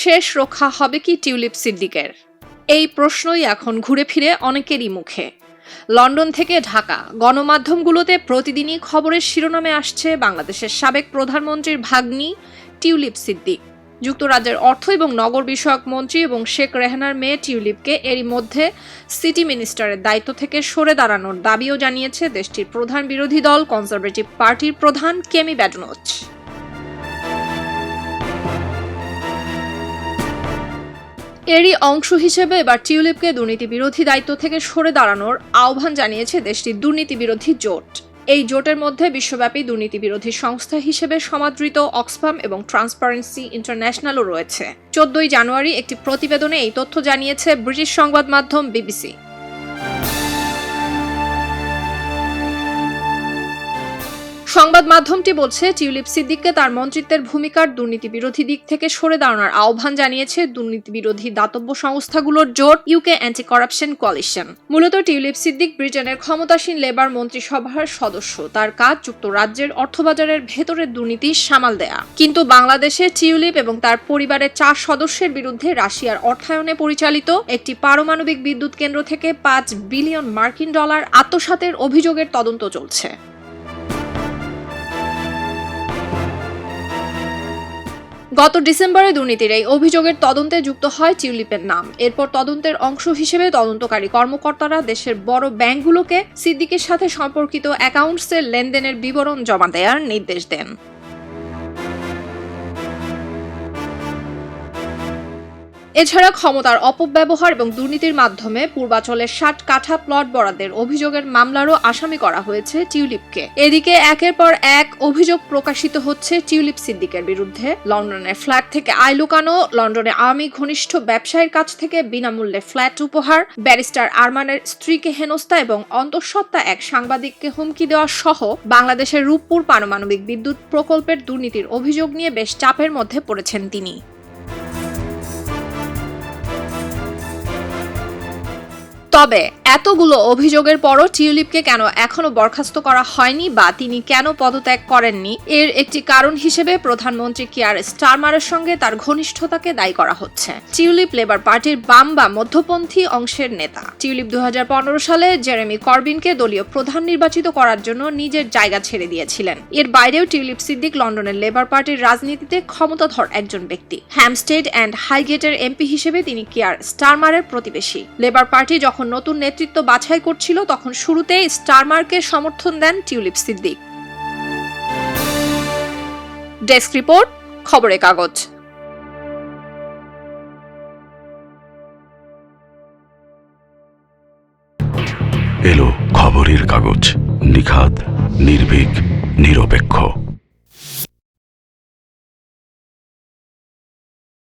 শেষ রক্ষা হবে কি টিউলিপ সিদ্দিকের? এই প্রশ্নই এখন ঘুরে ফিরে অনেকেরই মুখে। লন্ডন থেকে ঢাকা, গণমাধ্যমগুলোতে প্রতিদিনই খবরের শিরোনামে আসছে বাংলাদেশের সাবেক প্রধানমন্ত্রীর ভাগ্নি টিউলিপ সিদ্দিক। যুক্তরাজ্যের অর্থ এবং নগর বিষয়ক মন্ত্রী এবং শেখ রেহানার মেয়ে টিউলিপকে এরই মধ্যে সিটি মিনিস্টারের দায়িত্ব থেকে সরে দাঁড়ানোর দাবিও জানিয়েছে দেশটির প্রধান বিরোধী দল কনজারভেটিভ পার্টির প্রধান কেমি ব্যাডনোচ। এরই অংশ হিসেবে এবার টিউলিপকে দুর্নীতি বিরোধী দায়িত্ব থেকে সরে দাঁড়ানোর আহ্বান জানিয়েছে দেশটির দুর্নীতি বিরোধী জোট। এই জোটের মধ্যে বিশ্বব্যাপী দুর্নীতি বিরোধী সংস্থা হিসেবে সমাদৃত অক্সফাম এবং ট্রান্সপারেন্সি ইন্টারন্যাশনালও রয়েছে। চোদ্দই জানুয়ারি একটি প্রতিবেদনে এই তথ্য জানিয়েছে ব্রিটিশ সংবাদ মাধ্যম বিবিসি। সংবাদ মাধ্যমটি বলছে, টিউলিপ সিদ্দিককে তার মন্ত্রিত্বের ভূমিকার দুর্নীতি বিরোধী দিক থেকে সরে দাঁড়ানোর আহ্বান জানিয়েছে দুর্নীতি বিরোধী দাতব্য সংস্থাগুলোর জোট ইউকে অ্যান্টি করাপশন কোয়ালিশন মূলত টিউলিপ সিদ্দিক ব্রিটেনের ক্ষমতাসীন লেবার মন্ত্রিসভার সদস্য। তার কাজ যুক্তরাজ্যের অর্থবাজারের ভেতরের দুর্নীতি সামাল দেয়া। কিন্তু বাংলাদেশে টিউলিপ এবং তার পরিবারের চার সদস্যের বিরুদ্ধে রাশিয়ার অর্থায়নে পরিচালিত একটি পারমাণবিক বিদ্যুৎ কেন্দ্র থেকে পাঁচ বিলিয়ন মার্কিন ডলার আত্মসাতের অভিযোগের তদন্ত চলছে। গত ডিসেম্বরে দুর্নীতির এই অভিযোগের তদন্তে যুক্ত হয় টিউলিপের নাম। এরপর তদন্তের অংশ হিসেবে তদন্তকারী কর্মকর্তারা দেশের বড় ব্যাংকগুলোকে সিদ্দিকের সাথে সম্পর্কিত অ্যাকাউন্টসের লেনদেনের বিবরণ জমা দেওয়ার নির্দেশ দেন। এছাড়া ক্ষমতার অপব্যবহার এবং দুর্নীতির মাধ্যমে পূর্বাচলের ষাট কাঠা প্লট বরাদ্দের অভিযোগের মামলারও আসামি করা হয়েছে টিউলিপকে। এদিকে একের পর এক অভিযোগ প্রকাশিত হচ্ছে টিউলিপ সিদ্দিকের বিরুদ্ধে। লন্ডনের ফ্ল্যাট থেকে আয় লুকানো, লন্ডনে আওয়ামী ঘনিষ্ঠ ব্যবসায়ীর কাছ থেকে বিনামূল্যে ফ্ল্যাট উপহার, ব্যারিস্টার আরমানের স্ত্রীকে হেনস্থা এবং অন্তঃসত্ত্বা এক সাংবাদিককে হুমকি দেওয়া সহ বাংলাদেশের রূপপুর পারমাণবিক বিদ্যুৎ প্রকল্পের দুর্নীতির অভিযোগ নিয়ে বেশ চাপের মধ্যে পড়েছেন তিনি। তবে এতগুলো অভিযোগের পরও টিউলিপকে কেন এখনও বরখাস্ত করা হয়নি বা তিনি কেন পদত্যাগ করেননি, এর একটি কারণ হিসেবে প্রধানমন্ত্রী কিয়ার স্টারমারের সঙ্গে তার ঘনিষ্ঠতাকে দায়ী করা হচ্ছে। টিউলিপ লেবার পার্টির বাম বা মধ্যপন্থী অংশের নেতা। টিউলিপ দু সালে জেরেমি করবিনকে দলীয় প্রধান নির্বাচিত করার জন্য নিজের জায়গা ছেড়ে দিয়েছিলেন। এর বাইরেও টিউলিপ সিদ্দিক লন্ডনের লেবার পার্টির রাজনীতিতে ক্ষমতাধর একজন ব্যক্তি। হ্যামস্টেড অ্যান্ড হাইগেটের এমপি হিসেবে তিনি কিয়ার স্টারমারের প্রতিবেশী। লেবার পার্টি যখন নতুন নেতৃত্ব বাছাই করছিল, তখন শুরুতেই স্টারমারকে সমর্থন দেন টিউলিপ সিদ্দিক। ডেস্ক রিপোর্ট, খবরের কাগজ। এলো খবরের কাগজ নিখাত নির্ভীক, নিরপেক্ষ।